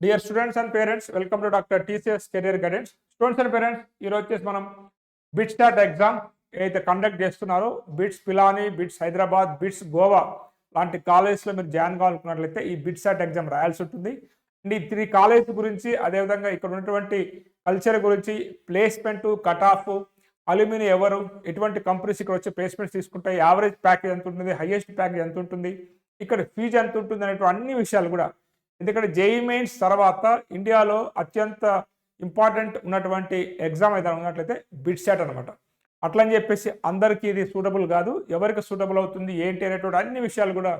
Dear students and parents welcome to doctor TCS career guidance students and parents ఈరోజు వచ్చేసి మనం BITS dot exam ఏదైతే conduct చేస్తున్నారో BITS Pilani BITS Hyderabad BITS Goa లాంటి కాలేజెస్లో మీరు జాయిన్ కావాలనుకున్నట్లయితే ఈ బిట్స్ డాట్ ఎగ్జామ్ రాయాల్సి ఉంటుంది. అండ్ ఈ త్రీ కాలేజ్ గురించి అదేవిధంగా ఇక్కడ ఉన్నటువంటి కల్చర్ గురించి ప్లేస్మెంట్ కట్ ఆఫ్ అల్యూమిని ఎవరు ఎటువంటి కంపెనీస్ ఇక్కడ వచ్చి ప్లేస్మెంట్స్ తీసుకుంటాయి యావరేజ్ ప్యాకేజ్ ఎంత ఉంటుంది హైయెస్ట్ ప్యాకేజ్ ఎంత ఉంటుంది ఇక్కడ ఫీజు ఎంత ఉంటుంది అనేటువంటి అన్ని విషయాలు కూడా ఎందుకంటే జేఈ మెయిన్స్ తర్వాత ఇండియాలో అత్యంత ఇంపార్టెంట్ ఉన్నటువంటి ఎగ్జామ్ ఏదైనా ఉన్నట్లయితే బిట్ సెట్ అనమాట అట్లని చెప్పేసి అందరికీ ఇది సూటబుల్ కాదు. ఎవరికి సూటబుల్ అవుతుంది ఏంటి అనేటువంటి అన్ని విషయాలు కూడా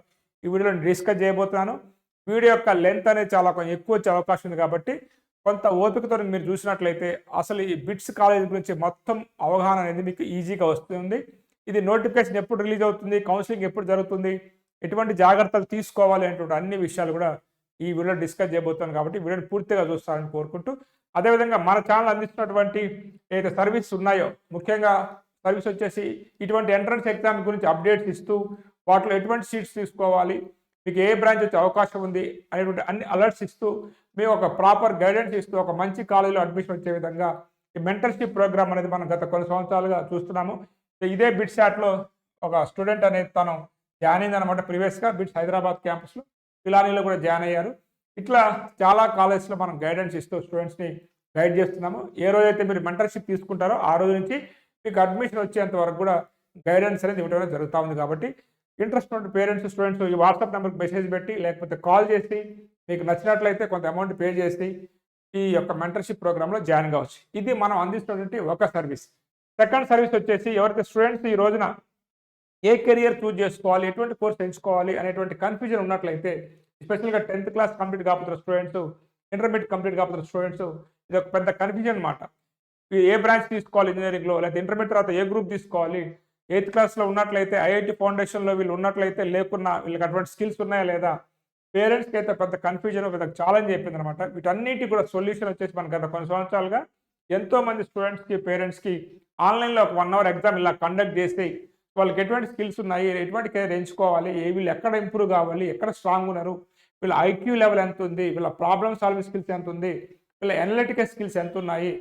ఈ వీడియోలో డిస్కస్ చేయబోతున్నాను. వీడియో యొక్క లెంత్ అనేది చాలా కొంచెం ఎక్కువ వచ్చే అవకాశం ఉంది కాబట్టి కొంత ఓపికతో మీరు చూసినట్లయితే అసలు ఈ బిట్స్ కాలేజ్ గురించి మొత్తం అవగాహన అనేది మీకు ఈజీగా వస్తుంది. ఇది నోటిఫికేషన్ ఎప్పుడు రిలీజ్ అవుతుంది కౌన్సిలింగ్ ఎప్పుడు జరుగుతుంది ఎటువంటి జాగ్రత్తలు తీసుకోవాలి అనేటువంటి అన్ని విషయాలు కూడా ఈ వీడియో డిస్కస్ చేయబోతున్నాను కాబట్టి వీడియోని పూర్తిగా చూస్తారని కోరుకుంటూ అదేవిధంగా మన ఛానల్ అందిస్తున్నటువంటి ఏదైతే సర్వీస్ ఉన్నాయో ముఖ్యంగా సర్వీస్ వచ్చేసి ఇటువంటి ఎంట్రన్స్ ఎగ్జామ్ గురించి అప్డేట్స్ ఇస్తూ వాటిలో ఎటువంటి సీట్స్ తీసుకోవాలి మీకు ఏ బ్రాంచ్ వచ్చే అవకాశం ఉంది అనేటువంటి అన్ని అలర్ట్స్ ఇస్తూ మేము ఒక ప్రాపర్ గైడెన్స్ ఇస్తూ ఒక మంచి కాలేజీలో అడ్మిషన్ వచ్చే విధంగా ఈ మెంటర్షిప్ ప్రోగ్రామ్ అనేది మనం గత కొన్ని సంవత్సరాలుగా చూస్తున్నాము. ఇదే బిట్ శాట్లో ఒక స్టూడెంట్ అనేది తను జాయిన్ అయింది అనమాట ప్రీవియస్గా బిట్స్ హైదరాబాద్ క్యాంపస్లో పిలానీలో కూడా జాయిన్ అయ్యారు. ఇట్లా చాలా కాలేజ్లో మనం గైడెన్స్ ఇస్తూ స్టూడెంట్స్ని గైడ్ చేస్తున్నాము. ఏ రోజైతే మీరు మెంటర్షిప్ తీసుకుంటారో ఆ రోజు నుంచి మీకు అడ్మిషన్ వచ్చేంత వరకు కూడా గైడెన్స్ అనేది ఇవ్వడం జరుగుతూ ఉంది కాబట్టి ఇంట్రెస్ట్ ఉన్న పేరెంట్స్ స్టూడెంట్స్ ఈ వాట్సాప్ నెంబర్కి మెసేజ్ పెట్టి లేకపోతే కాల్ చేసి మీకు నచ్చినట్లయితే కొంత అమౌంట్ పే చేసి ఈ యొక్క మెంటర్షిప్ ప్రోగ్రాంలో జాయిన్ కావచ్చు. ఇది మనం అందిస్తున్నటువంటి ఒక సర్వీస్. సెకండ్ సర్వీస్ వచ్చేసి ఎవరైతే స్టూడెంట్స్ ఈ రోజున ఏ కెరియర్ చూజ్ చేసుకోవాలి ఎటువంటి కోర్స్ ఎంచుకోవాలి అనేటువంటి కన్ఫ్యూజన్ ఉన్నట్లయితే స్పెషల్గా టెన్త్ క్లాస్ కంప్లీట్ కాకపోతున్న స్టూడెంట్స్ ఇంటర్మీడియట్ కంప్లీట్ కాకపోతున్న స్టూడెంట్స్ ఇది ఒక పెద్ద కన్ఫ్యూజన్ అనమాట ఏ బ్రాంచ్ తీసుకోవాలి ఇంజనీరింగ్లో లేకపోతే ఇంటర్మీడియట్ తర్వాత ఏ గ్రూప్ తీసుకోవాలి ఎయిత్ క్లాస్లో ఉన్నట్లయితే ఐఐటి ఫౌండేషన్లో వీళ్ళు ఉన్నట్లయితే లేకున్నా వీళ్ళకి అటువంటి స్కిల్స్ ఉన్నాయా లేదా పేరెంట్స్కి అయితే పెద్ద కన్ఫ్యూజన్ పెద్ద ఛాలెంజ్ అయిపోయింది అనమాట వీటన్నిటి కూడా సొల్యూషన్ వచ్చేసి మనకు గత కొన్ని సంవత్సరాలుగా ఎంతో మంది స్టూడెంట్స్కి పేరెంట్స్కి ఆన్లైన్లో ఒక వన్ అవర్ ఎగ్జామ్ ఇలా కండక్ట్ చేసి వాళ్ళకి ఎటువంటి స్కిల్స్ ఉన్నాయి? ఎటువంటి కెరీర్ ఎంచుకోవాలి? ఏ వీళ్ళు ఎక్కడ ఇంప్రూవ్ కావాలి? ఎక్కడ స్ట్రాంగ్ ఉన్నారు? వీళ్ళ ఐక్యూ లెవెల్ ఎంత ఉంది? వీళ్ళ ప్రాబ్లమ్ సాల్వింగ్ స్కిల్స్ ఎంత ఉంది? వీళ్ళ ఎనలిటికల్ స్కిల్స్ ఎంత ఉన్నాయి?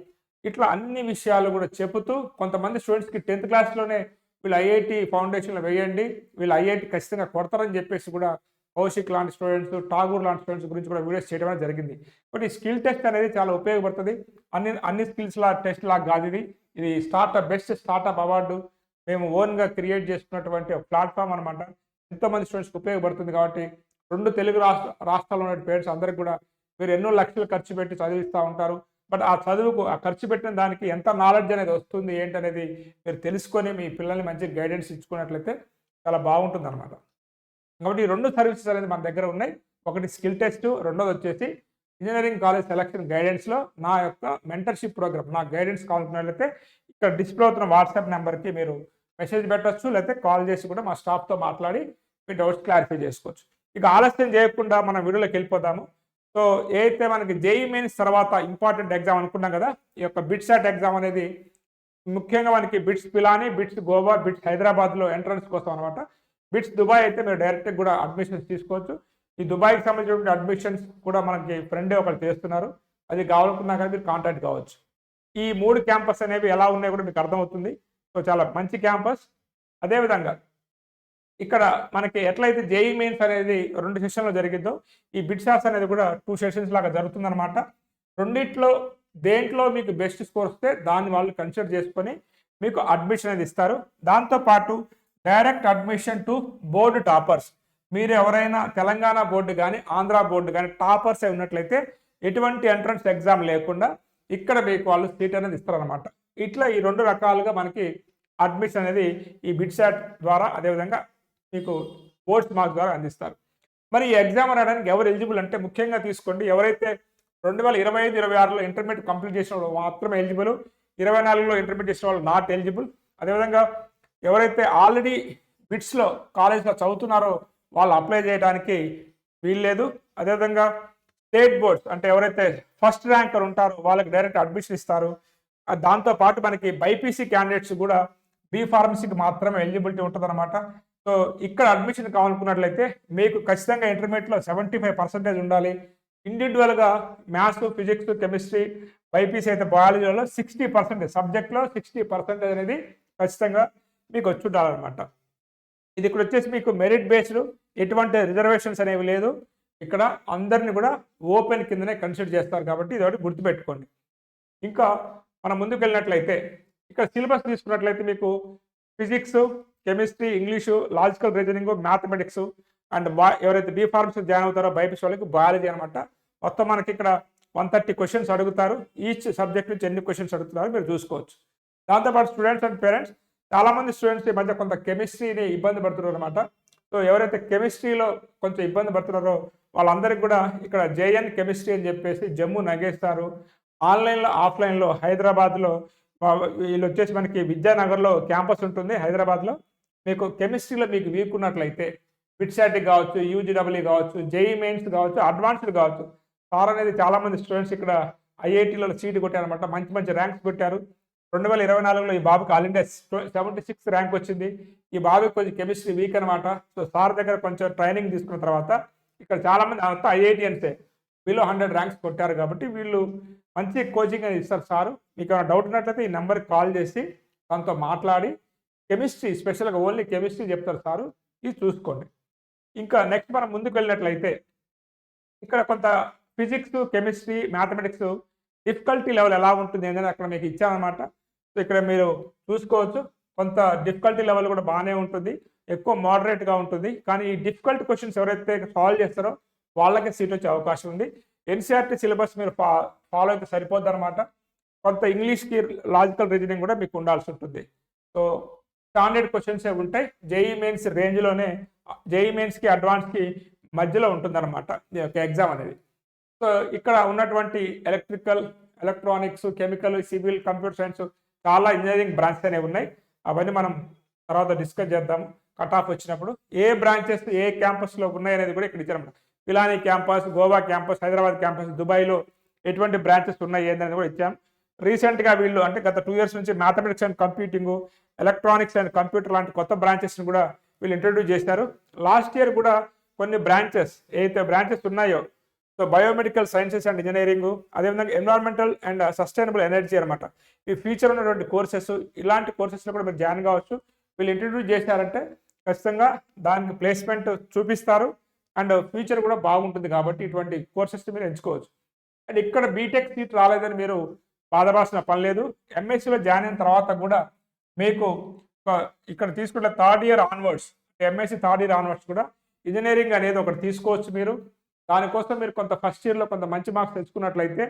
ఇట్లా అన్ని విషయాలు కూడా చెబుతూ కొంతమంది స్టూడెంట్స్కి టెన్త్ క్లాస్లోనే వీళ్ళు ఐఐటి ఫౌండేషన్లో వేయండి. వీళ్ళు ఐఐటి ఖచ్చితంగా కొడతారని చెప్పేసి కూడా కౌశిక్ లాంటి స్టూడెంట్స్ ఠాగూర్ లాంటి స్టూడెంట్స్ గురించి కూడా వీడియోస్ చేయడం అనేది జరిగింది. బట్ ఈ స్కిల్ టెస్ట్ అనేది చాలా ఉపయోగపడుతుంది. అన్ని అన్ని స్కిల్స్ లా టెస్ట్ లాగా కాదు ఇది. ఇది స్టార్ట్అప్ బెస్ట్ స్టార్ట్అప్ అవార్డు మేము ఓన్గా క్రియేట్ చేసుకున్నటువంటి ప్లాట్ఫామ్ అనమాట ఎంతోమంది స్టూడెంట్స్కి ఉపయోగపడుతుంది కాబట్టి రెండు తెలుగు రాష్ట్ర రాష్ట్రాల్లో ఉన్న పేరెంట్స్ అందరికి కూడా మీరు ఎన్నో లక్షలు ఖర్చు పెట్టి చదివిస్తూ ఉంటారు. బట్ ఆ చదువుకు ఆ ఖర్చు పెట్టిన దానికి ఎంత నాలెడ్జ్ అనేది వస్తుంది ఏంటి అనేది మీరు తెలుసుకొని మీ పిల్లల్ని మంచి గైడెన్స్ ఇచ్చుకున్నట్లయితే చాలా బాగుంటుంది అనమాట కాబట్టి ఈ రెండు సర్వీసెస్ అనేది మన దగ్గర ఉన్నాయి. ఒకటి స్కిల్ టెస్ట్ రెండోది వచ్చేసి ఇంజనీరింగ్ కాలేజ్ సెలక్షన్ గైడెన్స్లో నా యొక్క మెంటర్షిప్ ప్రోగ్రామ్ నా గైడెన్స్ కావాలనుకున్నట్లయితే ఇక్కడ డిస్ప్లే అవుతున్న వాట్సాప్ నెంబర్కి మీరు మెసేజ్ పెట్టచ్చు లేకపోతే కాల్ చేసి కూడా మా స్టాఫ్తో మాట్లాడి మీ డౌట్స్ క్లారిఫై చేసుకోవచ్చు. ఇక ఆలస్యం చేయకుండా మనం వీడియోలోకి వెళ్ళిపోతాము సో ఏదైతే మనకి జేఈ మెయిన్స్ తర్వాత ఇంపార్టెంట్ ఎగ్జామ్ అనుకున్నాం కదా ఈ యొక్క బిట్సాట్ ఎగ్జామ్ అనేది ముఖ్యంగా మనకి BITS Pilani BITS Goa BITS హైదరాబాద్లో ఎంట్రన్స్ కోసం అనమాట బిట్స్ దుబాయ్ అయితే మీరు డైరెక్ట్గా కూడా అడ్మిషన్స్ తీసుకోవచ్చు. ఈ దుబాయ్కి సంబంధించిన అడ్మిషన్స్ కూడా మనకి ఫ్రెండే ఒకరు చేస్తున్నారు. అది కావాలనుకున్నా కానీ మీరు కాంటాక్ట్ కావచ్చు. ఈ మూడు క్యాంపస్ అనేవి ఎలా ఉన్నాయో కూడా మీకు అర్థమవుతుంది. సో చాలా మంచి క్యాంపస్. అదేవిధంగా ఇక్కడ మనకి ఎట్లయితే జేఈ మెయిన్స్ అనేది రెండు సెషన్లో జరిగిందో ఈ బిట్సాస్ అనేది కూడా టూ సెషన్స్ లాగా జరుగుతుందన్నమాట. రెండిట్లో దేంట్లో మీకు బెస్ట్ స్కోర్ వస్తే దాన్ని వాళ్ళు కన్సిడర్ చేసుకొని మీకు అడ్మిషన్ అనేది ఇస్తారు. దాంతోపాటు direct admission to board toppers. మీరు ఎవరైనా తెలంగాణ బోర్డు కానీ ఆంధ్ర బోర్డు కానీ టాపర్స్ అయి ఉన్నట్లయితే ఎటువంటి ఎంట్రన్స్ ఎగ్జామ్ లేకుండా ఇక్కడ మీకు వాళ్ళు సీట్ అనేది ఇస్తారనమాట ఇట్లా ఈ రెండు రకాలుగా మనకి అడ్మిషన్ అనేది ఈ బిట్సాట్ ద్వారా అదేవిధంగా మీకు బోర్డ్స్ మార్క్ ద్వారా అందిస్తారు. మరి ఈ ఎగ్జామ్ రాయడానికి ఎవరు ఎలిజిబుల్ అంటే ముఖ్యంగా తీసుకోండి. ఎవరైతే రెండు వేల ఇరవై ఐదు ఇరవై ఆరులో ఇంటర్మీడియట్ కంప్లీట్ చేసిన వాళ్ళు మాత్రమే ఎలిజిబుల్ ఇరవై నాలుగులో ఇంటర్మీడియట్ చేసిన వాళ్ళు నాట్ ఎలిజిబుల్ అదేవిధంగా ఎవరైతే ఆల్రెడీ బిట్స్లో కాలేజ్లో చదువుతున్నారో వాళ్ళు అప్లై చేయడానికి వీల్లేదు. అదేవిధంగా స్టేట్ బోర్డ్స్ అంటే ఎవరైతే ఫస్ట్ ర్యాంకర్ ఉంటారో వాళ్ళకి డైరెక్ట్ అడ్మిషన్ ఇస్తారు. దాంతోపాటు మనకి బైపీసీ క్యాండిడేట్స్ కూడా బీ ఫార్మసీకి మాత్రమే ఎలిజిబిలిటీ ఉంటుంది సో ఇక్కడ అడ్మిషన్ కావాలనుకున్నట్లయితే మీకు ఖచ్చితంగా ఇంటర్మీడియట్లో సెవెంటీ ఫైవ్ పర్సెంటేజ్ ఉండాలి. ఇండివిజువల్గా మ్యాథ్స్ ఫిజిక్స్ కెమిస్ట్రీ బైపీసీ అయితే బయాలజీలో సిక్స్టీ పర్సెంటేజ్ సబ్జెక్ట్లో సిక్స్టీ పర్సెంటేజ్ అనేది ఖచ్చితంగా మీకు వచ్చి ఉండాలన్నమాట. ఇది ఇక్కడ వచ్చేసి మీకు మెరిట్ బేస్డ్ ఎటువంటి రిజర్వేషన్స్ అనేవి లేదు. ఇక్కడ అందరిని కూడా ఓపెన్ కిందనే కన్సిడర్ చేస్తారు కాబట్టి ఇది ఒకటి గుర్తుపెట్టుకోండి. ఇంకా మనం ముందుకు వెళ్ళినట్లయితే ఇక్కడ సిలబస్ తీసుకున్నట్లయితే మీకు physics chemistry English logical reasoning mathematics and బా ఎవరైతే బీ ఫార్మసీ జాయిన్ అవుతారో బైపీసీ వాళ్ళకి బయాలజీ అనమాట మొత్తం మనకి ఇక్కడ వన్ థర్టీ క్వశ్చన్స్ అడుగుతారు. ఈచ్ సబ్జెక్ట్ నుంచి ఎన్ని క్వశ్చన్స్ అడుగుతున్నారో మీరు చూసుకోవచ్చు. దాంతోపాటు స్టూడెంట్స్ అండ్ పేరెంట్స్ చాలామంది స్టూడెంట్స్ ఈ మధ్య కొంత కెమిస్ట్రీని ఇబ్బంది పడుతున్నారు అనమాట సో ఎవరైతే కెమిస్ట్రీలో కొంచెం ఇబ్బంది పడుతున్నారో వాళ్ళందరికీ కూడా ఇక్కడ జేఎన్ కెమిస్ట్రీ అని చెప్పేసి జమ్ము నగేస్తారు. ఆన్లైన్లో ఆఫ్లైన్లో హైదరాబాద్లో వీళ్ళు వచ్చేసి మనకి విద్యానగర్లో క్యాంపస్ ఉంటుంది హైదరాబాద్లో. మీకు కెమిస్ట్రీలో మీకు వీక్ ఉన్నట్లయితే బిట్సాటిక్ కావచ్చు యూజీడబ్ల్యూ కావచ్చు జేఈ మెయిన్స్ కావచ్చు అడ్వాన్స్డ్ కావచ్చు. సార్ అనేది చాలామంది స్టూడెంట్స్ ఇక్కడ ఐఐటీలలో సీటు కొట్టారనమాట మంచి మంచి ర్యాంక్స్ కొట్టారు. రెండు వేల ఇరవై నాలుగులో ఈ బాబుకి all India seventy six rank వచ్చింది. ఈ బాబుకి కొంచెం కెమిస్ట్రీ వీక్ అనమాట సో సార్ దగ్గర కొంచెం ట్రైనింగ్ తీసుకున్న తర్వాత ఇక్కడ చాలామంది అంతా ఐఐటియన్సే. బిలో హండ్రెడ్ ర్యాంక్స్ కొట్టారు కాబట్టి వీళ్ళు మంచి కోచింగ్ అనేది ఇస్తారు సారు. మీకు ఏమైనా డౌట్ ఉన్నట్లయితే ఈ నెంబర్కి కాల్ చేసి తనతో మాట్లాడి కెమిస్ట్రీ స్పెషల్గా ఓన్లీ కెమిస్ట్రీ చెప్తారు సారు. ఇది చూసుకోండి. ఇంకా నెక్స్ట్ మనం ముందుకు వెళ్ళినట్లయితే ఇక్కడ కొంత physics chemistry mathematics difficulty level ఎలా ఉంటుంది అనేది అక్కడ మీకు ఇచ్చామన్నమాట సో ఇక్కడ మీరు చూసుకోవచ్చు. కొంత డిఫికల్టీ లెవెల్ కూడా బాగానే ఉంటుంది. ఎక్కువ మోడరేట్గా ఉంటుంది. కానీ ఈ డిఫికల్ట్ క్వశ్చన్స్ ఎవరైతే సాల్వ్ చేస్తారో వాళ్ళకే సీట్ వచ్చే అవకాశం ఉంది. ఎన్సీఆర్టీ సిలబస్ మీరు ఫా ఫాలో అయితే సరిపోద్ది అనమాట కొంత ఇంగ్లీష్కి లాజికల్ రీజనింగ్ కూడా మీకు ఉండాల్సి ఉంటుంది. సో స్టాండర్డ్ క్వశ్చన్స్ ఉంటాయి జేఈ మెయిన్స్ రేంజ్లోనే జేఈ మెయిన్స్కి అడ్వాన్స్కి మధ్యలో ఉంటుందన్నమాట ఈ యొక్క ఎగ్జామ్ అనేది. సో ఇక్కడ ఉన్నటువంటి electrical electronics chemical civil computer science చాలా ఇంజనీరింగ్ బ్రాంచెస్ అనేవి ఉన్నాయి. అవన్నీ మనం తర్వాత డిస్కస్ చేద్దాము కట్ ఆఫ్ వచ్చినప్పుడు ఏ బ్రాంచెస్ ఏ క్యాంపస్లో ఉన్నాయి అనేది కూడా ఇక్కడ ఇచ్చారన్నమాట. Pilani campus Goa campus Hyderabad campus దుబాయ్లో ఎటువంటి బ్రాంచెస్ ఉన్నాయి ఏందనేది కూడా ఇచ్చాం. రీసెంట్గా వీళ్ళు అంటే గత టూ ఇయర్స్ నుంచి mathematics and computing electronics and computer లాంటి కొత్త బ్రాంచెస్ని కూడా వీళ్ళు ఇంట్రడ్యూస్ చేశారు. లాస్ట్ ఇయర్ కూడా కొన్ని బ్రాంచెస్ ఏదైతే బ్రాంచెస్ ఉన్నాయో so biomedical sciences and engineering అదేవిధంగా ఎన్విరాన్మెంటల్ అండ్ సస్టైనబుల్ ఎనర్జీ అనమాట ఈ ఫ్యూచర్ ఉన్నటువంటి కోర్సెస్ ఇలాంటి కోర్సెస్లో కూడా మీరు జాయిన్ కావచ్చు. వీళ్ళు ఇంట్రడ్యూస్ చేశారంటే ఖచ్చితంగా దానికి ప్లేస్మెంట్ చూపిస్తారు. అండ్ ఫ్యూచర్ కూడా బాగుంటుంది కాబట్టి ఇటువంటి కోర్సెస్ మీరు ఎంచుకోవచ్చు. అండ్ ఇక్కడ బీటెక్ సీట్ రాలేదని మీరు బాధపడాల్సిన పని లేదు. ఎంఎస్సీలో జాయిన్ అయిన తర్వాత కూడా మీకు ఇక్కడ తీసుకుంటే third year onwards MSc third year onwards కూడా ఇంజనీరింగ్ అనేది ఒకటి తీసుకోవచ్చు మీరు. దానికోసం మీరు కొంత ఫస్ట్ ఇయర్లో కొంత మంచి మార్క్స్ తెచ్చుకున్నట్లయితే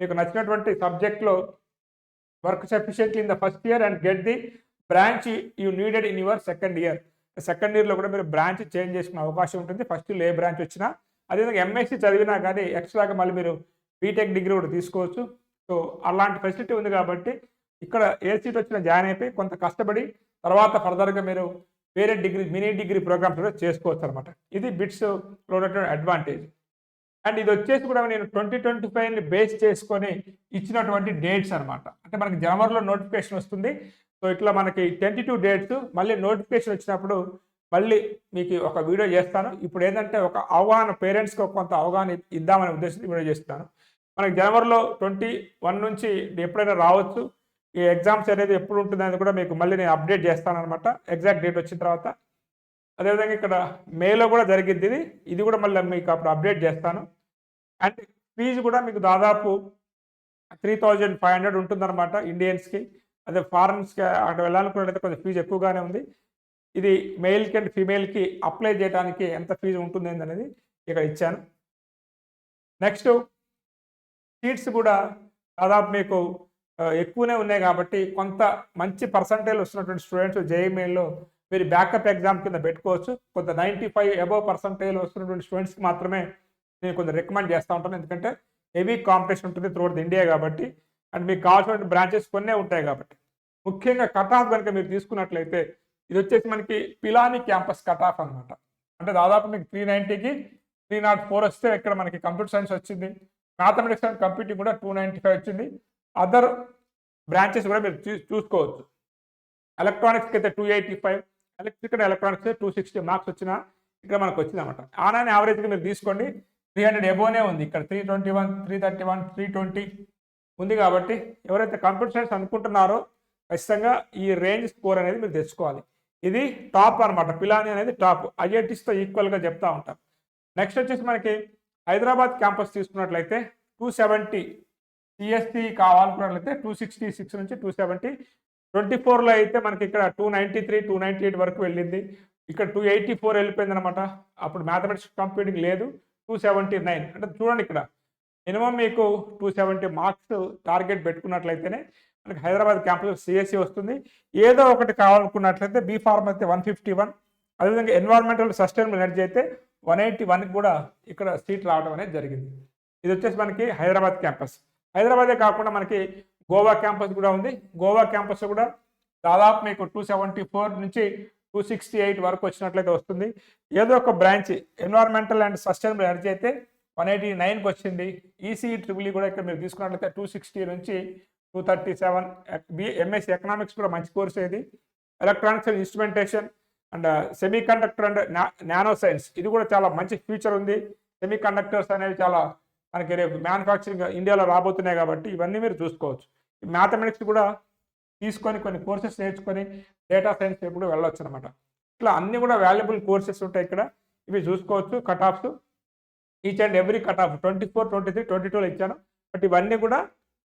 మీకు నచ్చినటువంటి సబ్జెక్ట్లో work sufficiently in the first year and get the branch you needed in your second year. Second ఇయర్లో కూడా మీరు బ్రాంచ్ చేంజ్ చేసుకునే అవకాశం ఉంటుంది. ఫస్ట్ ఏ బ్రాంచ్ వచ్చినా అదేవిధంగా ఎంఎస్సీ చదివినా కానీ ఎక్స్ట్రాగా మళ్ళీ మీరు బీటెక్ డిగ్రీ కూడా తీసుకోవచ్చు. సో అలాంటి ఫెసిలిటీ ఉంది కాబట్టి ఇక్కడ ఏ సీట్ వచ్చినా జాయిన్ అయిపోయి కొంత కష్టపడి తర్వాత ఫర్దర్గా మీరు వేరే డిగ్రీ మినీ డిగ్రీ ప్రోగ్రామ్స్ కూడా చేసుకోవచ్చు అనమాట ఇది బిట్స్లో ఉన్నటువంటి అడ్వాంటేజ్ అండ్ ఇది వచ్చేసి కూడా నేను ట్వంటీ ట్వంటీ ఫైవ్ని బేస్ చేసుకొని ఇచ్చినటువంటి డేట్స్ అనమాట అంటే మనకి జనవరిలో నోటిఫికేషన్ వస్తుంది. సో ఇట్లా మనకి ట్వంటీ టూ డేట్స్ మళ్ళీ నోటిఫికేషన్ వచ్చినప్పుడు మళ్ళీ మీకు ఒక వీడియో చేస్తాను. ఇప్పుడు ఏంటంటే ఒక అవగాహన పేరెంట్స్కి కొంత అవగాహన ఇద్దామనే ఉద్దేశంతో వీడియో చేస్తాను. మనకి జనవరిలో ట్వంటీ వన్ నుంచి ఎప్పుడైనా రావచ్చు. ఈ ఎగ్జామ్స్ అనేది ఎప్పుడు ఉంటుంది అనేది కూడా మీకు మళ్ళీ నేను అప్డేట్ చేస్తాను అనమాట ఎగ్జాక్ట్ డేట్ వచ్చిన తర్వాత. అదేవిధంగా ఇక్కడ మేలో కూడా జరిగింది ఇది. ఇది కూడా మళ్ళీ మీకు అప్పుడు అప్డేట్ చేస్తాను. అండ్ ఫీజు కూడా మీకు దాదాపు త్రీ థౌజండ్ ఫైవ్ హండ్రెడ్ ఉంటుందన్నమాట ఇండియన్స్కి అదే ఫారెన్స్కి అక్కడ వెళ్ళాలనుకున్నట్లయితే కొంచెం ఫీజు ఎక్కువగానే ఉంది. ఇది మెయిల్కి అండ్ ఫీమేల్కి అప్లై చేయడానికి ఎంత ఫీజు ఉంటుంది అనేది ఇక్కడ ఇచ్చాను. నెక్స్ట్ సీట్స్ కూడా దాదాపు మీకు ఎక్కువనే ఉన్నాయి కాబట్టి కొంత మంచి పర్సంటేజ్ వస్తున్నటువంటి స్టూడెంట్స్ జేఈమెయిల్లో మీరు బ్యాకప్ ఎగ్జామ్ కింద పెట్టుకోవచ్చు. కొంత నైంటీ ఫైవ్ అబవ్ పర్సంటేజ్ వస్తున్నటువంటి స్టూడెంట్స్కి మాత్రమే నేను కొంచెం రికమెండ్ చేస్తూ ఉంటాను. ఎందుకంటే హెవీ కాంపిటీషన్ ఉంటుంది త్రూఅవుట్ ఇండియా కాబట్టి అండ్ మీకు కావాల్సిన బ్రాంచెస్ కొన్నే ఉంటాయి కాబట్టి. ముఖ్యంగా కట్ ఆఫ్ కనుక మీరు తీసుకున్నట్లయితే ఇది వచ్చేసి మనకి పిలాని క్యాంపస్ కట్ ఆఫ్ అనమాట అంటే దాదాపు మీకు త్రీ నైంటీకి త్రీ నాట్ ఫోర్ వస్తే ఇక్కడ మనకి కంప్యూటర్ సైన్స్ వచ్చింది. మ్యాథమెటిక్స్ అండ్ కంప్యూటింగ్ కూడా టూ నైంటీ ఫైవ్ వచ్చింది. అదర్ బ్రాంచెస్ కూడా మీరు చూ చూసుకోవచ్చు. ఎలక్ట్రానిక్స్కి అయితే two eighty five electrical electronics two sixty marks వచ్చినా ఇక్కడ మనకు వచ్చింది అనమాట ఆనాని యావరేజ్గా మీరు తీసుకోండి. త్రీ హండ్రెడ్ ఎబోనే ఉంది. ఇక్కడ three twenty one three thirty one three twenty ఉంది కాబట్టి ఎవరైతే కంప్యూటర్ సైన్స్ అనుకుంటున్నారో ఖచ్చితంగా ఈ రేంజ్ స్కోర్ అనేది మీరు తెచ్చుకోవాలి. ఇది టాప్ అనమాట పిలాని అనేది టాప్ ఐఐటీస్తో ఈక్వల్గా చెప్తా ఉంటారు నెక్స్ట్ వచ్చేసి మనకి హైదరాబాద్ క్యాంపస్ తీసుకున్నట్లయితే టూ సెవెంటీ సిఎస్టీ కావాలనుకున్నట్లయితే టూ సిక్స్టీ సిక్స్ నుంచి టూ సెవెంటీ ట్వంటీ ఫోర్లో అయితే మనకి ఇక్కడ two ninety three two ninety eight వరకు వెళ్ళింది. ఇక్కడ టూ ఎయిటీ ఫోర్ వెళ్ళిపోయింది అనమాట అప్పుడు మ్యాథమెటిక్స్ కంప్యూటింగ్ లేదు. టూ సెవెంటీ నైన్ అంటే చూడండి ఇక్కడ. మినిమం మీకు టూ సెవెంటీ మార్క్స్ టార్గెట్ పెట్టుకున్నట్లయితేనే మనకి హైదరాబాద్ క్యాంపస్ సిఎస్సి వస్తుంది. ఏదో ఒకటి కావాలనుకున్నట్లయితే బీ ఫార్మ్ అయితే వన్ ఫిఫ్టీ వన్ అదేవిధంగా ఎన్వైర్న్మెంటల్ సస్టైనబుల్ ఎనర్జీ అయితే వన్ ఎయిటీ వన్కి కూడా ఇక్కడ సీట్ రావడం అనేది జరిగింది. ఇది వచ్చేసి మనకి హైదరాబాద్ క్యాంపస్ హైదరాబాదే కాకుండా మనకి గోవా క్యాంపస్ కూడా ఉంది. గోవా క్యాంపస్ కూడా దాదాపు మీకు టూ సెవెంటీ ఫోర్ నుంచి టూ సిక్స్టీ ఎయిట్ వరకు వచ్చినట్లయితే వస్తుంది. ఏదో ఒక branch environmental and sustainable energy అయితే వన్ ఎయిటీ నైన్కి వచ్చింది. ఈసీ ట్రిపుల్ e కూడా ఇక్కడ మీరు తీసుకున్నట్లయితే టూ సిక్స్టీ నుంచి two thirty seven B economics కూడా మంచి కోర్స్ ఇది. Electronics and instrumentation and semiconductor and nano science ఇది కూడా చాలా మంచి ఫ్యూచర్ ఉంది. సెమీ కండక్టర్స్ అనేవి చాలా మనకి రేపు మ్యానుఫ్యాక్చరింగ్ ఇండియాలో రాబోతున్నాయి కాబట్టి ఇవన్నీ మీరు చూసుకోవచ్చు. మ్యాథమెటిక్స్ కూడా తీసుకొని కొన్ని కోర్సెస్ నేర్చుకొని డేటా సైన్స్ కూడా వెళ్ళొచ్చు అనమాట ఇట్లా అన్నీ కూడా వాల్యుబుల్ కోర్సెస్ ఉంటాయి ఇక్కడ. ఇవి చూసుకోవచ్చు cut offs each and every cut off twenty four twenty three twenty టూలో ఇచ్చాను. బట్ ఇవన్నీ కూడా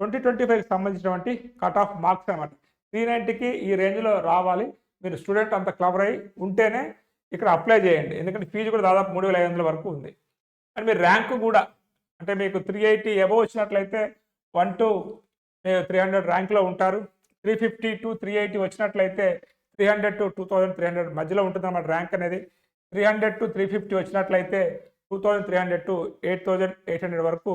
ట్వంటీ ట్వంటీ ఫైవ్కి సంబంధించినటువంటి కట్ ఆఫ్ మార్క్స్ అనమాట త్రీ నైంటీకి ఈ రేంజ్లో రావాలి. మీరు స్టూడెంట్ అంత క్లవర్ అయి ఉంటేనే ఇక్కడ అప్లై చేయండి. ఎందుకంటే ఫీజు కూడా దాదాపు మూడు వేల ఐదు వందల వరకు ఉంది. అండ్ మీరు ర్యాంకు కూడా అంటే మీకు త్రీ ఎయిటీ అబవ్ వచ్చినట్లయితే వన్ టు త్రీ హండ్రెడ్ ర్యాంక్లో ఉంటారు. Three fifty to three eighty వచ్చినట్లయితే three hundred to two thousand three hundred మధ్యలో ఉంటుంది అన్నమాట ర్యాంక్ అనేది. Three hundred to three fifty వచ్చినట్లయితే two thousand three hundred to eight thousand eight hundred వరకు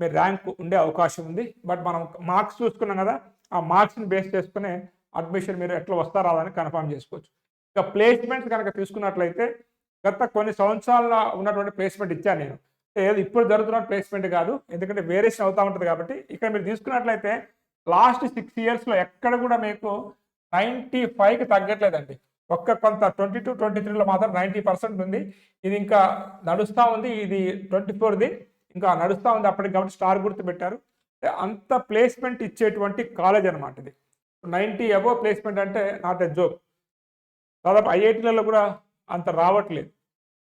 మీ ర్యాంక్ ఉండే అవకాశం ఉంది. బట్ మనం మార్క్స్ చూసుకున్నాం కదా ఆ మార్క్స్ని బేస్ చేసుకునే అడ్మిషన్ మీరు ఎట్లా వస్తారా అని కన్ఫర్మ్ చేసుకోవచ్చు. ఇక ప్లేస్మెంట్స్ కనుక తీసుకున్నట్లయితే గత కొన్ని సంవత్సరాల్లో ఉన్నటువంటి ప్లేస్మెంట్ ఇచ్చాను నేను. ఏదో ఇప్పుడు జరుగుతున్న ప్లేస్మెంట్ కాదు ఎందుకంటే వేరియేషన్ అవుతూ ఉంటుంది కాబట్టి. ఇక్కడ మీరు తీసుకున్నట్లయితే లాస్ట్ సిక్స్ ఇయర్స్లో ఎక్కడ కూడా మీకు నైంటీ ఫైవ్కి తగ్గట్లేదండి. ఒక్క కొంత ట్వంటీ టూ ట్వంటీ త్రీలో మాత్రం నైంటీ పర్సెంట్ ఉంది. ఇది ఇంకా నడుస్తూ ఉంది. ఇది ట్వంటీ ఫోర్ది. ఇంకా నడుస్తూ ఉంది అప్పటికి కాబట్టి స్టార్ గుర్తు పెట్టారు. అంత ప్లేస్మెంట్ ఇచ్చేటువంటి కాలేజ్ అనమాట ఇది. నైంటీ అబోవ్ ప్లేస్మెంట్ అంటే నాట్ ఎ జోక్. దాదాపు ఐఐటీలలో కూడా అంత రావట్లేదు.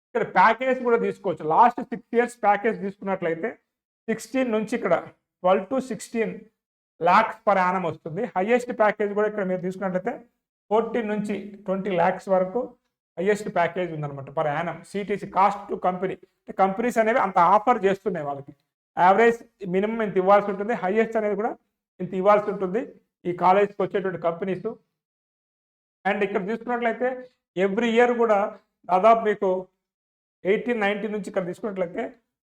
ఇక్కడ ప్యాకేజ్ కూడా తీసుకోవచ్చు. లాస్ట్ సిక్స్ ఇయర్స్ ప్యాకేజ్ తీసుకున్నట్లయితే సిక్స్టీన్ నుంచి ఇక్కడ twelve to sixteen lakhs per annum వస్తుంది. హైయెస్ట్ ప్యాకేజ్ కూడా ఇక్కడ మీరు తీసుకున్నట్లయితే ఫోర్టీన్ నుంచి ట్వంటీ ల్యాక్స్ వరకు హైయెస్ట్ ప్యాకేజ్ ఉందన్నమాట per annum. CTC cost to company companies అనేవి అంత ఆఫర్ చేస్తున్నాయి వాళ్ళకి. యావరేజ్ మినిమం ఇంత ఇవ్వాల్సి ఉంటుంది. హైయెస్ట్ అనేది కూడా ఇంత ఇవ్వాల్సి ఉంటుంది. ఈ కాలేజ్కి వచ్చేటువంటి కంపెనీస్ అండ్ ఇక్కడ తీసుకున్నట్లయితే ఎవ్రీ ఇయర్ కూడా దాదాపు మీకు ఎయిటీన్ నైన్టీ నుంచి ఇక్కడ తీసుకున్నట్లయితే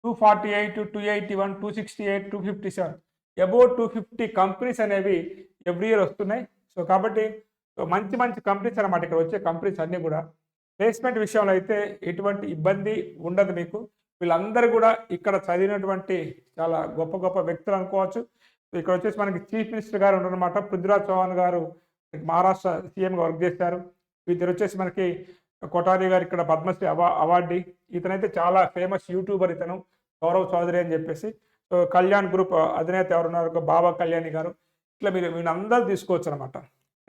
two forty eight two eighty one two sixty eight two fifty seven above two fifty companies అనేవి ఎవ్రీ ఇయర్ వస్తున్నాయి. సో కాబట్టి సో మంచి మంచి కంపెనీస్ అనమాట ఇక్కడ వచ్చే కంపెనీస్ అన్నీ కూడా. ప్లేస్మెంట్ విషయంలో అయితే ఎటువంటి ఇబ్బంది ఉండదు మీకు. వీళ్ళందరూ కూడా ఇక్కడ చదివినటువంటి చాలా గొప్ప గొప్ప వ్యక్తులు అనుకోవచ్చు. ఇక్కడ వచ్చేసి మనకి చీఫ్ మినిస్టర్ గారు ఉండనమాట పృథ్వీరాజ్ చౌహాన్ గారు మహారాష్ట్ర సీఎంగా వర్క్ చేశారు. ఇద్దరు వచ్చేసి మనకి కొటారి గారు ఇక్కడ పద్మశ్రీ అవా అవార్డీ. ఇతనైతే చాలా ఫేమస్ యూట్యూబర్ ఇతను గౌరవ్ చౌదరి అని చెప్పేసి. సో కళ్యాణ్ గ్రూప్ అధినేత ఎవరున్నారు? బాబా కళ్యాణి గారు. ఇట్లా మీరు వీళ్ళందరూ తీసుకోవచ్చు అనమాట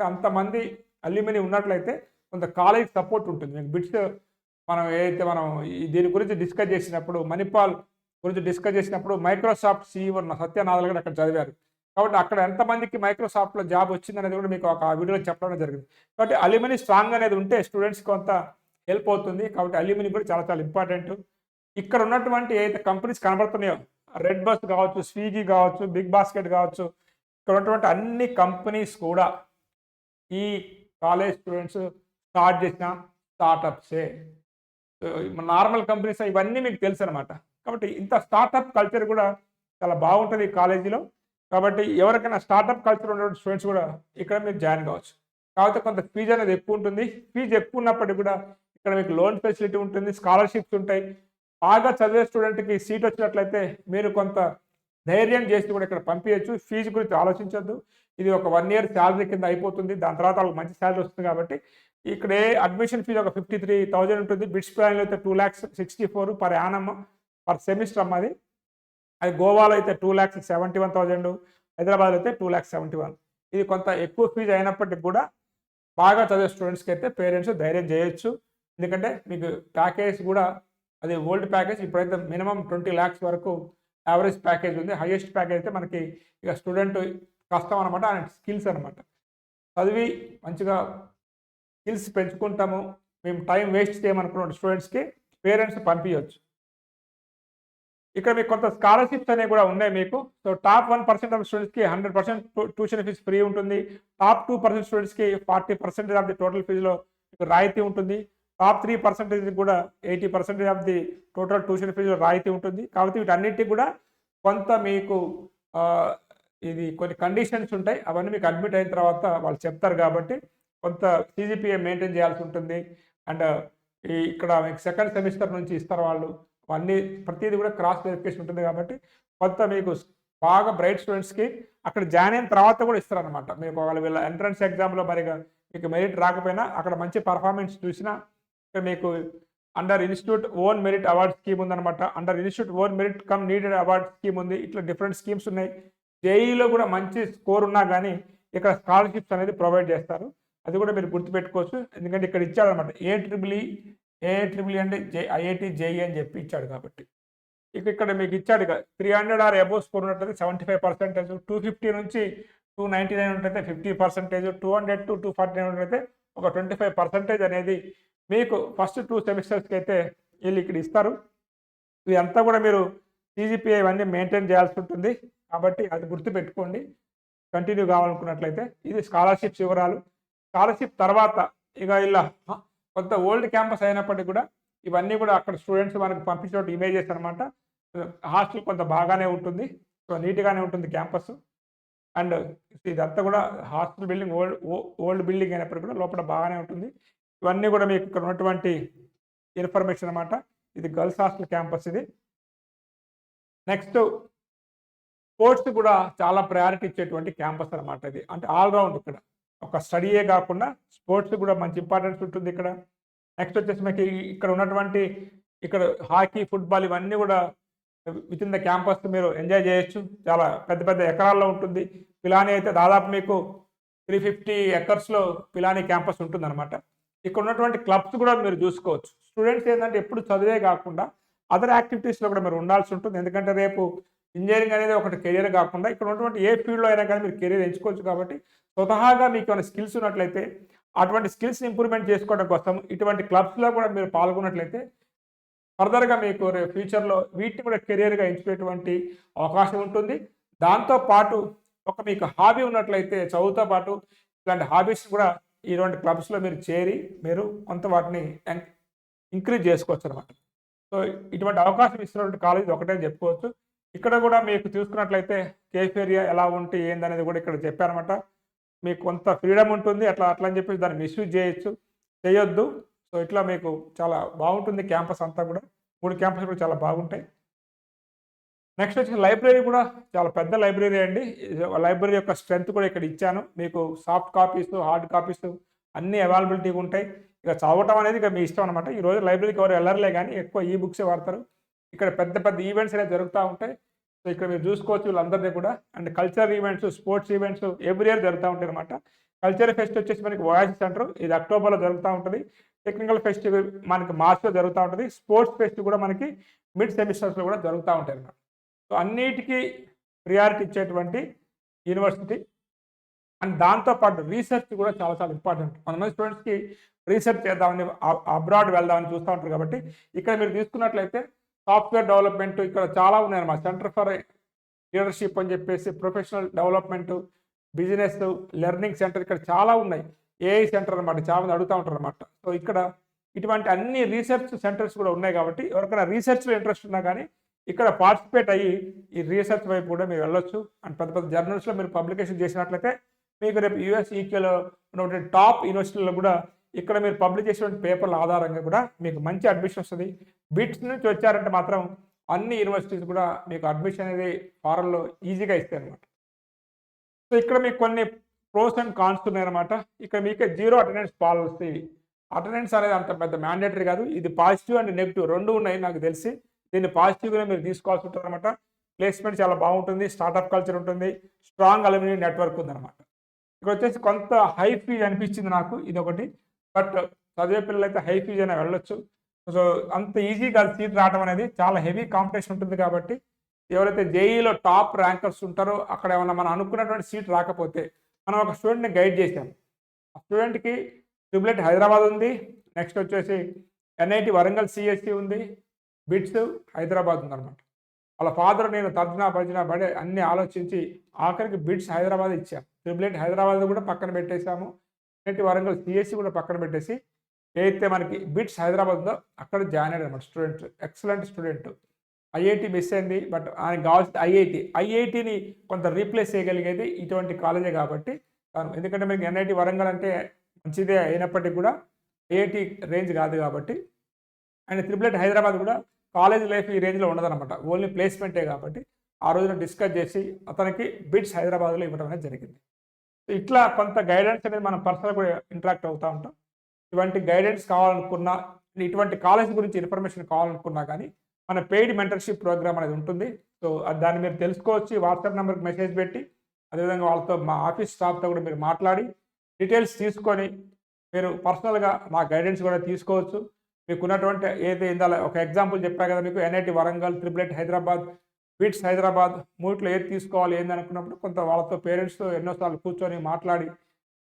అంతమంది అల్యూమిని ఉన్నట్లయితే కొంత కాలేజ్ సపోర్ట్ ఉంటుంది. మీకు బిట్స్ మనం ఏదైతే మనం దీని గురించి డిస్కస్ చేసినప్పుడు మణిపాల్ గురించి డిస్కస్ చేసినప్పుడు మైక్రోసాఫ్ట్ సీఈఓ సత్యనాథల్ గారు అక్కడ చదివారు. కాబట్టి అక్కడ ఎంతమందికి మైక్రోసాఫ్ట్లో జాబ్ వచ్చింది అనేది కూడా మీకు ఒక వీడియోలో చెప్పడం జరిగింది. కాబట్టి అల్యూమిని స్ట్రాంగ్ అనేది ఉంటే స్టూడెంట్స్ కొంత హెల్ప్ అవుతుంది. కాబట్టి అల్యూమిని కూడా చాలా చాలా ఇంపార్టెంట్. ఇక్కడ ఉన్నటువంటి ఏదైతే కంపెనీస్ కనబడుతున్నాయో రెడ్ బస్ కావచ్చు స్విగ్గీ కావచ్చు బిగ్ బాస్కెట్ కావచ్చు ఇక్కడ ఉన్నటువంటి అన్ని కంపెనీస్ కూడా ఈ కాలేజ్ స్టూడెంట్స్ స్టార్ట్ చేసిన స్టార్టప్సే నార్మల్ కంపెనీస్ ఇవన్నీ మీకు తెలుసు అనమాట కాబట్టి ఇంత స్టార్టప్ కల్చర్ కూడా చాలా బాగుంటుంది ఈ కాలేజీలో కాబట్టి ఎవరికైనా స్టార్టప్ కల్చర్ ఉన్నటువంటి స్టూడెంట్స్ కూడా ఇక్కడ మీరు జాయిన్ కావచ్చు. కాకపోతే కొంత ఫీజు అనేది ఎక్కువ ఉంటుంది. ఫీజు ఎక్కువ ఉన్నప్పటికీ కూడా ఇక్కడ మీకు లోన్ ఫెసిలిటీ ఉంటుంది స్కాలర్షిప్స్ ఉంటాయి. బాగా చదివే స్టూడెంట్కి సీట్ వచ్చినట్లయితే మీరు కొంత ధైర్యం చేసి కూడా ఇక్కడ పంపించచ్చు ఫీజు గురించి ఆలోచించద్దు. ఇది ఒక వన్ ఇయర్ శాలరీ కింద అయిపోతుంది. దాని తర్వాత వాళ్ళకి మంచి శాలరీ వస్తుంది కాబట్టి ఇక్కడ అడ్మిషన్ ఫీజు ఒక ఫిఫ్టీ త్రీ థౌజండ్ ఉంటుంది. బిట్స్ ప్లాన్లో అయితే two lakhs sixty four per annum per semester అమ్మది. అది గోవాలో అయితే two lakhs seventy one thousand. హైదరాబాద్లో అయితే టూ ల్యాక్స్ సెవెంటీ వన్. ఇది కొంత ఎక్కువ ఫీజు అయినప్పటికీ కూడా బాగా చదివే స్టూడెంట్స్కి అయితే పేరెంట్స్ ధైర్యం చేయొచ్చు. ఎందుకంటే మీకు ప్యాకేజ్ కూడా అది ఓల్డ్ ప్యాకేజ్ ఇప్పుడైతే మినిమం ట్వంటీ ల్యాక్స్ వరకు యావరేజ్ ప్యాకేజ్ ఉంది. హైయెస్ట్ ప్యాకేజ్ అయితే మనకి ఇక స్టూడెంట్ కష్టం అనమాట అండ్ స్కిల్స్ అనమాట చదివి మంచిగా స్కిల్స్ పెంచుకుంటాము. మేము టైం వేస్ట్ చేయమనుకున్న స్టూడెంట్స్కి పేరెంట్స్ పంపించవచ్చు ఇక్కడ మీకు కొంత స్కాలర్షిప్స్ అనేవి కూడా ఉన్నాయి మీకు. So top one percent of స్టూడెంట్స్కి hundred percent tuition fees free ఉంటుంది. టాప్ టూ పర్సెంట్ స్టూడెంట్స్కి forty percentage of the total ఫీజులో రాయితీ ఉంటుంది. టాప్ త్రీ పర్సెంటేజ్ కూడా eighty percentage of the total tuition fees రాయితీ ఉంటుంది. కాబట్టి వీటన్నిటికి కూడా కొంత మీకు ఇది కొన్ని కండిషన్స్ ఉంటాయి. అవన్నీ మీకు అడ్మిట్ అయిన తర్వాత వాళ్ళు చెప్తారు కాబట్టి కొంత సీజీపీఏ మెయింటైన్ చేయాల్సి ఉంటుంది. అండ్ ఈ ఇక్కడ మీకు సెకండ్ సెమిస్టర్ నుంచి ఇస్తారు వాళ్ళు. అన్నీ ప్రతిదీ కూడా క్రాస్ వెరిఫికేషన్ ఉంటుంది కాబట్టి కొంత మీకు బాగా బ్రైట్ స్టూడెంట్స్కి అక్కడ జాయిన్ అయిన తర్వాత కూడా ఇస్తారనమాట మీకు వాళ్ళ వీళ్ళ ఎంట్రన్స్ ఎగ్జామ్లో మరిగా మీకు మెరిట్ రాకపోయినా అక్కడ మంచి పర్ఫార్మెన్స్ చూసినా మీకు under institute own merit award scheme ఉందన్నమాట. Under institute own merit cum needed award scheme ఉంది. ఇట్లా డిఫరెంట్ స్కీమ్స్ ఉన్నాయి. జేఈలో కూడా మంచి స్కోర్ ఉన్నా కానీ ఇక్కడ స్కాలర్షిప్స్ అనేది ప్రొవైడ్ చేస్తారు. అది కూడా మీరు గుర్తుపెట్టుకోవచ్చు. ఎందుకంటే ఇక్కడ ఇచ్చాడనమాట ఏ ట్రిపుల్ ఈ ఏ ట్రిపుల్ అంటే జే ఐఐటి జేఈ అని చెప్పి ఇచ్చాడు కాబట్టి. ఇక ఇక్కడ మీకు ఇచ్చాడు ఇక three hundred or above score ఉన్నట్లయితే seventy five percentage two fifty నుంచి two ninety nine ఉంటైతే fifty percentage two hundred to two forty nine ఉంటైతే ఒక ట్వంటీ ఫైవ్ పర్సెంటేజ్ అనేది మీకు ఫస్ట్ టూ సెమిస్టర్స్కి అయితే వీళ్ళు ఇక్కడ ఇస్తారు. ఇదంతా కూడా మీరు సీజీపీఐ ఇవన్నీ మెయింటైన్ చేయాల్సి ఉంటుంది. కాబట్టి అది గుర్తుపెట్టుకోండి. కంటిన్యూ కావాలనుకున్నట్లయితే ఇది స్కాలర్షిప్స్ వివరాలు. స్కాలర్షిప్ తర్వాత ఇక ఇలా కొంత ఓల్డ్ క్యాంపస్ అయినప్పటికీ కూడా ఇవన్నీ కూడా అక్కడ స్టూడెంట్స్ మనకు పంపించినట్టు ఇమేజెస్ అనమాట హాస్టల్ కొంత బాగానే ఉంటుంది. సో నీట్గానే ఉంటుంది క్యాంపస్ అండ్ ఇదంతా కూడా hostel building old old building అయినప్పటికీ కూడా లోపల బాగానే ఉంటుంది. ఇవన్నీ కూడా మీకు ఇక్కడ ఉన్నటువంటి ఇన్ఫర్మేషన్ అనమాట ఇది గర్ల్స్ హాస్టల్ క్యాంపస్ ఇది. నెక్స్ట్ స్పోర్ట్స్ కూడా చాలా ప్రయారిటీ ఇచ్చేటువంటి క్యాంపస్ అనమాట ఇది. అంటే ఆల్రౌండ్ ఇక్కడ. ఒక స్టడీయే కాకుండా స్పోర్ట్స్ కూడా మంచి ఇంపార్టెన్స్ ఉంటుంది ఇక్కడ. నెక్స్ట్ వచ్చేసి మనకి ఇక్కడ ఉన్నటువంటి ఇక్కడ హాకీ ఫుట్బాల్ ఇవన్నీ కూడా విత్ ఇన్ ద క్యాంపస్ మీరు ఎంజాయ్ చేయొచ్చు. చాలా పెద్ద పెద్ద ఎకరాల్లో ఉంటుంది. పిలాని అయితే దాదాపు మీకు త్రీ ఫిఫ్టీ ఎకర్స్లో పిలాని క్యాంపస్ ఉంటుందన్నమాట. ఇక్కడ ఉన్నటువంటి క్లబ్స్ కూడా మీరు చూసుకోవచ్చు. స్టూడెంట్స్ ఏంటంటే ఎప్పుడు చదివే కాకుండా అదర్ యాక్టివిటీస్లో కూడా మీరు ఉండాల్సి ఉంటుంది. ఎందుకంటే రేపు ఇంజనీరింగ్ అనేది ఒకటి కెరియర్ కాకుండా ఇక్కడ ఉన్నటువంటి ఏ ఫీల్డ్లో అయినా కానీ మీరు కెరియర్ ఎంచుకోవచ్చు కాబట్టి స్వతహాగా మీకు ఏమైనా స్కిల్స్ ఉన్నట్లయితే అటువంటి స్కిల్స్ ఇంప్రూవ్మెంట్ చేసుకోవడం కోసం ఇటువంటి క్లబ్స్లో కూడా మీరు పాల్గొన్నట్లయితే ఫర్దర్గా మీకు రేపు ఫ్యూచర్లో వీటిని కూడా కెరియర్గా ఎంచుకునేటువంటి అవకాశం ఉంటుంది. దాంతో పాటు ఒక మీకు హాబీ ఉన్నట్లయితే చదువుతో పాటు ఇలాంటి హాబీస్ కూడా ఇటువంటి క్లబ్స్లో మీరు చేరి మీరు కొంత వాటిని ఇంక్రీజ్ చేసుకోవచ్చు అనమాట సో ఇటువంటి అవకాశం ఇస్తున్నటువంటి కాలేజ్ ఒకటే చెప్పుకోవచ్చు. ఇక్కడ కూడా మీకు చూసుకున్నట్లయితే కేఫ్ ఏరియా ఎలా ఉంటే ఏందనేది కూడా ఇక్కడ చెప్పారనమాట మీకు కొంత ఫ్రీడమ్ ఉంటుంది అట్లా అట్లా అని చెప్పేసి దాన్ని మిస్యూజ్ చేయొచ్చు. చేయొద్దు. సో ఇట్లా మీకు చాలా బాగుంటుంది క్యాంపస్ అంతా కూడా. మూడు క్యాంపస్ కూడా చాలా బాగుంటాయి. నెక్స్ట్ వచ్చిన లైబ్రరీ కూడా చాలా పెద్ద లైబ్రరీ అండి. లైబ్రరీ యొక్క స్ట్రెంత్ కూడా ఇక్కడ ఇచ్చాను. మీకు సాఫ్ట్ కాపీస్ హార్డ్ కాపీస్ అన్ని అవైలబిలిటీగా ఉంటాయి. ఇక చదవటం అనేది ఇక మీ ఇష్టం అనమాట ఈ రోజు లైబ్రరీకి ఎవరు వెళ్ళర్లే కానీ ఎక్కువ ఈ బుక్సే వాడతారు. ఇక్కడ పెద్ద పెద్ద ఈవెంట్స్ అనేవి జరుగుతూ ఉంటాయి. సో ఇక్కడ మీరు చూసుకోవచ్చు వీళ్ళందరినీ కూడా. And cultural events sports events every year జరుగుతూ ఉంటాయి అనమాట కల్చరల్ ఫెస్ట్ వచ్చేసి మనకి వాయిస్ సెంటర్ ఇది అక్టోబర్లో జరుగుతూ ఉంటుంది. టెక్నికల్ ఫెస్ట్ మనకి మార్చ్లో జరుగుతూ ఉంటుంది. స్పోర్ట్స్ ఫెస్ట్ కూడా మనకి మిడ్ సెమిస్టర్స్లో కూడా జరుగుతూ ఉంటాయి అన్నమాట. అన్నిటికీ ప్రియారిటీ ఇచ్చేటువంటి యూనివర్సిటీ అండ్ దాంతోపాటు రీసెర్చ్ కూడా చాలా చాలా ఇంపార్టెంట్ కొంతమంది స్టూడెంట్స్కి రీసెర్చ్ చేద్దామని అబ్రాడ్ వెళ్దామని చూస్తూ ఉంటారు కాబట్టి ఇక్కడ మీరు తీసుకున్నట్లయితే సాఫ్ట్వేర్ డెవలప్మెంట్ ఇక్కడ చాలా ఉన్నాయన్నమాట సెంటర్ ఫర్ లీడర్షిప్ అని చెప్పేసి professional development business learning centre ఇక్కడ చాలా ఉన్నాయి. ఏఐ సెంటర్ అనమాట చాలా మంది అడుగుతూ ఉంటారు అనమాట సో ఇక్కడ ఇటువంటి అన్ని రీసెర్చ్ సెంటర్స్ కూడా ఉన్నాయి కాబట్టి ఎవరికైనా రీసెర్చ్లో ఇంట్రెస్ట్ ఉన్నా కానీ ఇక్కడ పార్టిసిపేట్ అయ్యి ఈ రీసెర్చ్ వైపు కూడా మీరు వెళ్ళొచ్చు. అండ్ పెద్ద పెద్ద జర్నల్స్లో మీరు పబ్లికేషన్ చేసినట్లయితే మీకు రేపు యూఎస్ ఈకేలో ఉన్నటువంటి టాప్ యూనివర్సిటీలో కూడా ఇక్కడ మీరు పబ్లిష్ చేసినటువంటి పేపర్ల ఆధారంగా కూడా మీకు మంచి అడ్మిషన్ వస్తుంది. బిట్స్ నుంచి వచ్చారంటే మాత్రం అన్ని యూనివర్సిటీస్ కూడా మీకు అడ్మిషన్ అనేది ఫారెన్లో ఈజీగా ఇస్తాయి అనమాట సో ఇక్కడ మీకు కొన్ని ప్రోస్ అండ్ కాన్స్ ఉన్నాయన్నమాట. ఇక్కడ మీకే జీరో అటెండెన్స్ పాలసీ అటెండెన్స్ అనేది అంత పెద్ద మ్యాండేటరీ కాదు. ఇది పాజిటివ్ అండ్ నెగిటివ్ రెండు ఉన్నాయి నాకు తెలిసి. దీన్ని పాజిటివ్గా మీరు తీసుకోవాల్సి ఉంటుంది అనమాట ప్లేస్మెంట్ చాలా బాగుంటుంది స్టార్టప్ కల్చర్ ఉంటుంది స్ట్రాంగ్ అల్యూమిని నెట్వర్క్ ఉందన్నమాట. ఇక్కడ వచ్చేసి కొంత హై ఫీజ్ అనిపించింది నాకు ఇది ఒకటి బట్ చదివే పిల్లలు అయితే హై ఫీజ్ అయినా వెళ్ళొచ్చు. సో అంత ఈజీ కాదు సీట్ రావడం అనేది. చాలా హెవీ కాంపిటీషన్ ఉంటుంది కాబట్టి ఎవరైతే జేఈలో టాప్ ర్యాంకర్స్ ఉంటారో అక్కడ ఏమన్నా మనం అనుకున్నటువంటి సీట్ రాకపోతే మనం ఒక స్టూడెంట్ని గైడ్ చేశాం. ఆ స్టూడెంట్కి ట్రిబులెట్ హైదరాబాద్ ఉంది. నెక్స్ట్ వచ్చేసి ఎన్ఐటి వరంగల్ సిఎస్సి ఉంది. బిట్స్ హైదరాబాద్ ఉందన్నమాట. వాళ్ళ ఫాదర్ నేను తర్జనా భర్జన పడి అన్ని ఆలోచించి ఆఖరికి బిట్స్ హైదరాబాద్ ఇచ్చాం ట్రిబ్లెట్ హైదరాబాద్ కూడా పక్కన పెట్టేశాము. నేటి వరంగల్ సిఎస్సి కూడా పక్కన పెట్టేసి ఏదైతే మనకి బిట్స్ హైదరాబాద్ ఉందో అక్కడ జాయిన్ అయ్యాడు అనమాట student excellent student. IIT miss అయింది బట్ ఆయనకు కావాల్సిన ఐఐటి ఐఐటిని కొంత రీప్లేస్ చేయగలిగేది ఇటువంటి కాలేజే కాబట్టి తాను. ఎందుకంటే మీకు ఎన్ఐటి వరంగల్ అంటే మంచిదే అయినప్పటికీ కూడా ఐఐటి రేంజ్ కాదు కాబట్టి అండ్ త్రిబులెట్ హైదరాబాద్ కూడా కాలేజ్ లైఫ్ ఈ రేంజ్లో ఉండదన్నమాట. ఓన్లీ ప్లేస్మెంటే కాబట్టి ఆ రోజున డిస్కస్ చేసి అతనికి బిట్స్ హైదరాబాద్లో ఇవ్వడం అనేది జరిగింది. సో ఇట్లా కొంత గైడెన్స్ అనేది మనం పర్సనల్ కూడా ఇంటరాక్ట్ అవుతూ ఉంటాం. ఇటువంటి గైడెన్స్ కావాలనుకున్నా ఇటువంటి కాలేజ్ గురించి ఇన్ఫర్మేషన్ కావాలనుకున్నా కానీ మన పెయిడ్ మెంటర్షిప్ ప్రోగ్రామ్ అనేది ఉంటుంది. సో అది దాన్ని మీరు తెలుసుకోవచ్చు. వాట్సాప్ నెంబర్కి మెసేజ్ పెట్టి అదేవిధంగా వాళ్ళతో మా ఆఫీస్ స్టాఫ్తో కూడా మీరు మాట్లాడి డీటెయిల్స్ తీసుకొని మీరు పర్సనల్గా మా గైడెన్స్ కూడా తీసుకోవచ్చు. మీకు ఉన్నటువంటి ఏది ఇందాల ఒక ఎగ్జాంపుల్ చెప్పా కదా మీకు NIT Warangal triple IT Hyderabad BITS Hyderabad మూట్లో ఏది తీసుకోవాలి ఏంది అనుకున్నప్పుడు కొంత వాళ్ళతో పేరెంట్స్తో ఎన్నోసార్లు కూర్చొని మాట్లాడి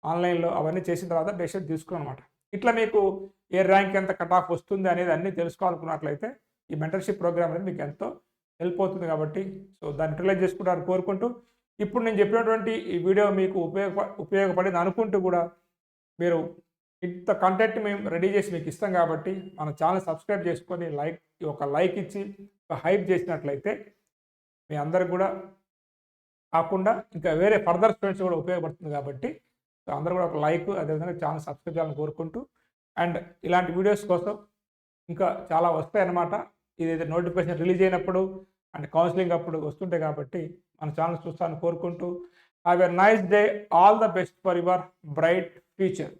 ఆన్లైన్లో అవన్నీ చేసిన తర్వాత డెసిషన్ తీసుకుని అనమాట ఇట్లా మీకు ఏ ర్యాంక్ ఎంత కట్ ఆఫ్ వస్తుంది అనేది అన్నీ తెలుసుకోవాలనుకున్నట్లయితే ఈ మెంటర్షిప్ ప్రోగ్రామ్ అనేది మీకు ఎంతో హెల్ప్ అవుతుంది కాబట్టి సో దాన్ని యూటిలైజ్ చేసుకుంటారు కోరుకుంటూ ఇప్పుడు నేను చెప్పినటువంటి ఈ వీడియో మీకు ఉపయోగ ఉపయోగపడింది అనుకుంటూ కూడా మీరు ఇంత కంటెంట్ మేము రెడీ చేసి మీకు ఇస్తాం కాబట్టి మన ఛానల్ సబ్స్క్రైబ్ చేసుకొని లైక్ ఒక లైక్ ఇచ్చి ఒక హైప్ చేసినట్లయితే మీ అందరికి కూడా కాకుండా ఇంకా వేరే ఫర్దర్ స్టూడెంట్స్ కూడా ఉపయోగపడుతుంది కాబట్టి సో అందరూ కూడా ఒక లైక్ అదేవిధంగా ఛానల్ సబ్స్క్రైబ్ చేయాలని కోరుకుంటూ అండ్ ఇలాంటి వీడియోస్ కోసం ఇంకా చాలా వస్తాయి అన్నమాట నోటిఫికేషన్ రిలీజ్ అయినప్పుడు అండ్ కౌన్సిలింగ్ అప్పుడు వస్తుంటాయి కాబట్టి మన ఛానల్ చూస్తాను కోరుకుంటూ. Have a nice day all the best for your bright future